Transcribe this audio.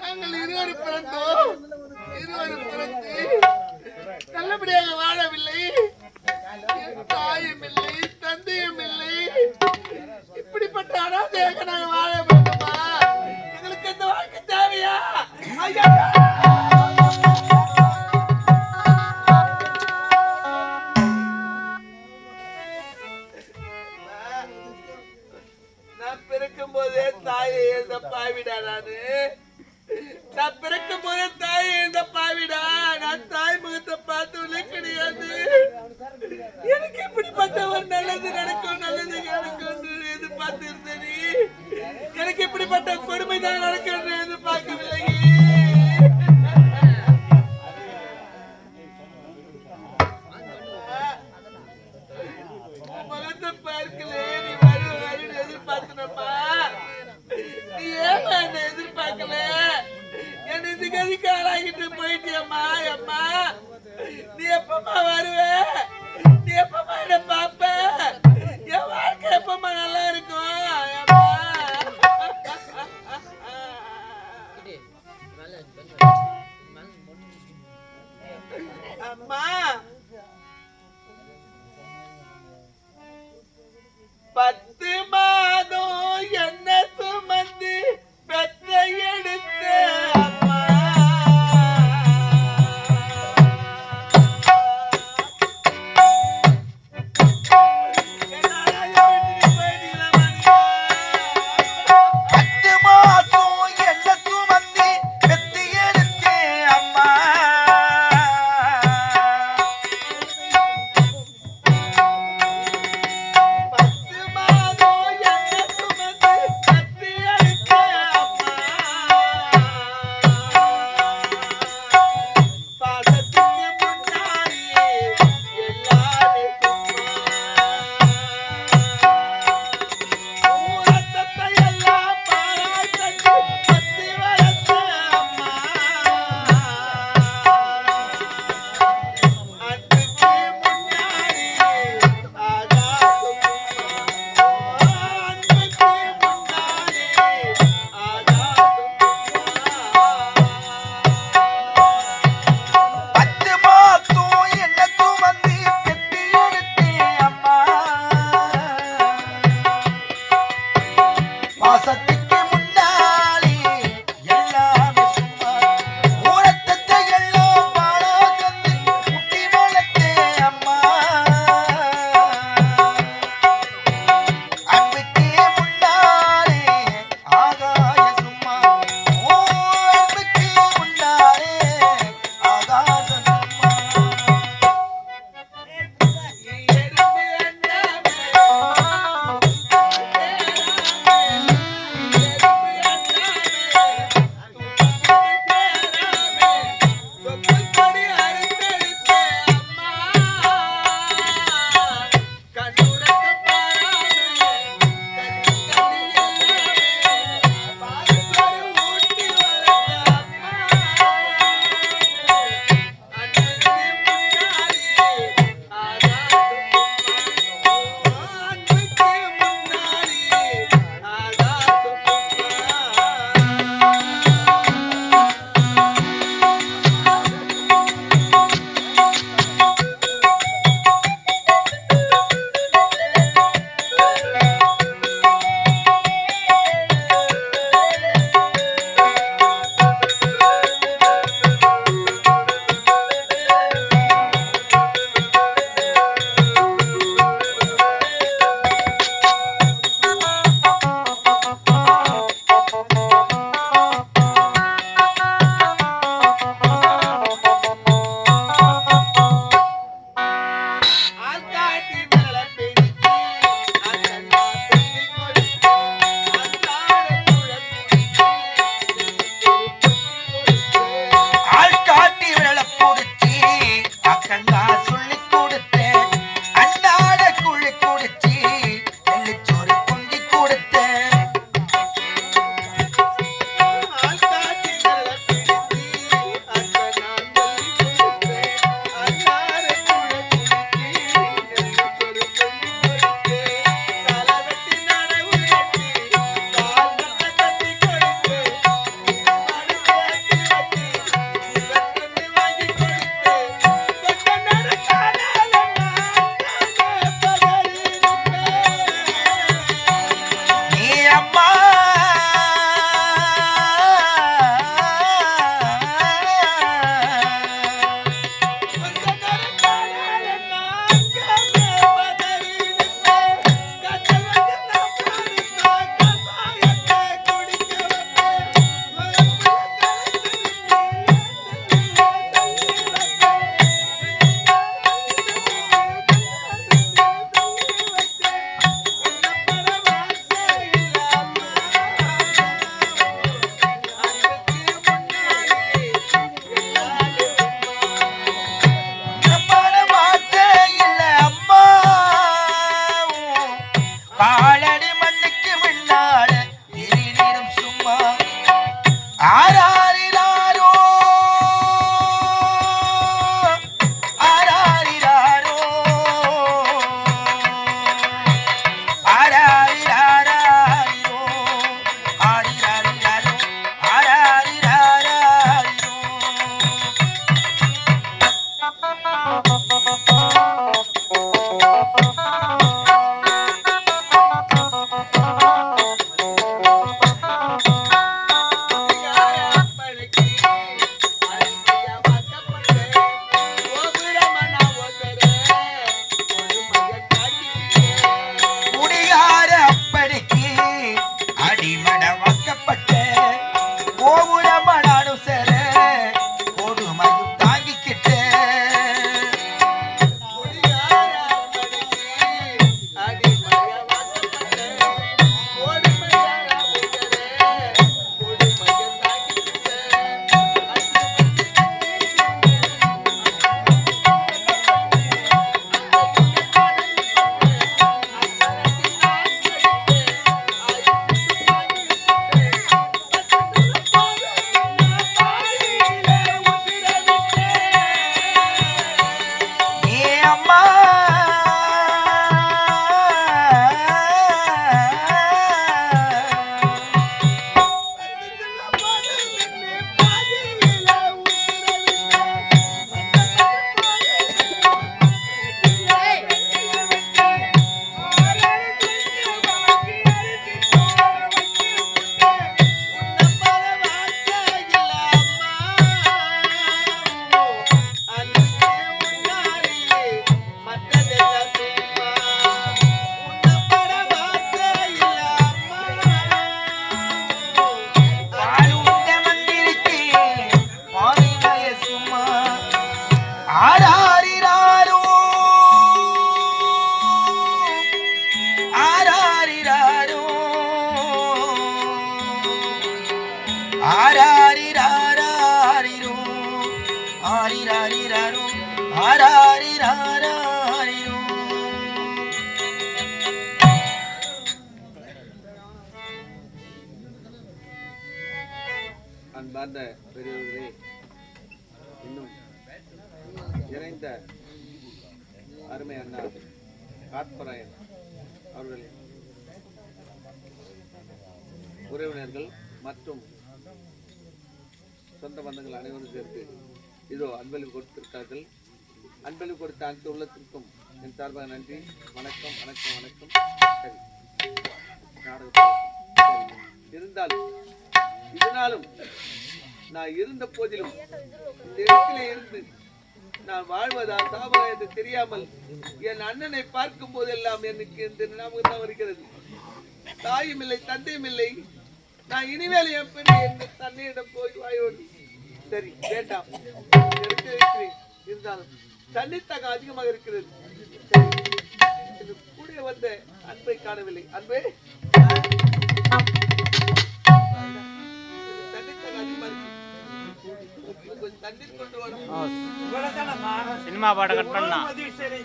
நாங்கள் இருவரும் பிறந்தோம். இருவரும் பிறந்து நல்லபடியாக வாழவில்லை. தாயும் இல்லை தந்தையும் இல்லை. இப்படிப்பட்ட அனாதையாக நாங்கள் வாழ வேண்டுமா? எங்களுக்கு இந்த வாழ்க்கை தேவையா? எனக்கு இப்படிப்பட்ட ஒரு நல்லது நடக்கும் நல்லது நடக்கும் எதிர்பார்த்து இருந்த நீ எனக்கு இப்படிப்பட்ட கொடுமை தான் நடக்கும் என்று எதிர்பார்க்கவில்லை. முகத்தை பார்க்கல நீ வரு வருன்னு எதிர்பார்த்தனப்பா. நீ ஏன் என்ன எதிர்பார்க்கல? என்ன இந்த கதிக்கு ஆளாகிட்டு போயிட்டியம்மா அம்மா. நீ எப்பமா வருவ? எப்பமா என்ன ஆராரிராராரிரோ ஆரிராரிராரோ ஆராரிராராரிரோ அன்பார்ந்த பெரியவர்களே இன்னும் இணைந்த அருமை அண்ணா காத்பராயன் அவர்கள் உறவினர்கள் மற்றும் சொந்த பந்தங்கள் அனைவரும் சேர்த்து இதோ அன்பளிப்பு கொடுத்திருக்கார்கள் அன்பளிப்பு கொடுத்த அனைத்து உள்ளத்திற்கும் என் சார்பாக நன்றி. வணக்கம் வணக்கம் வணக்கம். சரி. நாடகத்தை இருந்தாலும் இதனாலும் நான் இருந்த போதிலும் இந்த இடத்திலே இருந்து நான் வாழ்வதா சாவதா என்று தெரியாமல் என் அண்ணனை பார்க்கும் போதெல்லாம் எனக்கு இந்த ஞாபகம் தான் வருகிறது. தாயும் இல்லை தந்தையும் இல்லை. நான் இனிமேல் என் பெண்ணை என் தன்னையிடம் போய் வாயோடு சரி வேண்டாம். எடுத்து வைக்கிறேன் இருந்தாலும் தண்ணீர் தாக்கம் அதிகமாக இருக்கிறது. கூட வந்த அன்பை காணவில்லை. அன்பே? சினிமா பாட்டை கட் பண்ணா சரி